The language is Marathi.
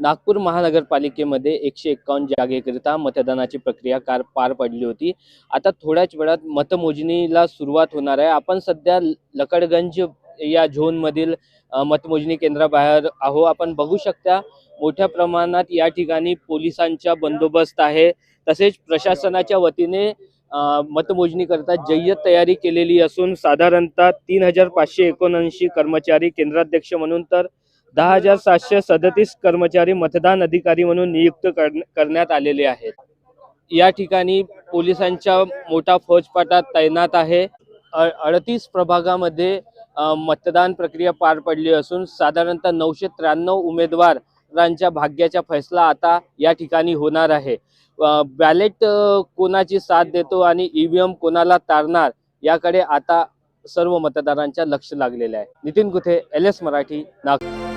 नागपूर महानगरपालिकेमध्ये एकशे एक्कावन्न जागेकरिता मतदानाची प्रक्रिया कार पार पडली होती. आता थोड्याच वेळात मतमोजणीला सुरुवात होणार आहे. आपण सध्या लकडगंज या झोनमधील मतमोजणी केंद्राबाहेर आहो. आपण बघू शकता मोठ्या प्रमाणात या ठिकाणी पोलिसांचा बंदोबस्त आहे. तसेच प्रशासनाच्या वतीने अ, मतमोजणीकरता जय्यत तयारी केलेली असून साधारणतः तीन हजार पाचशे एकोणऐंशी कर्मचारी केंद्राध्यक्ष म्हणून तर दहा हजार सातशे सदतीस कर्मचारी मतदान अधिकारी म्हणून नियुक्त करण्यात आलेले आहेत. या ठिकाणी पोलिसांच्या मोठा फौजपाटा तैनात आहे. अडतीस प्रभागामध्ये मतदान प्रक्रिया पार पडली असून साधारणतः नऊशे त्र्याण्णव उमेदवारांच्या भाग्याचा फैसला आता या ठिकाणी होणार आहे. बॅलेट कोणाची साथ देतो आणि ईव्हीएम कोणाला तारणार याकडे आता सर्व मतदारांच्या लक्ष लागलेले आहे. Nitin Guthe L S Marathi Nagpur.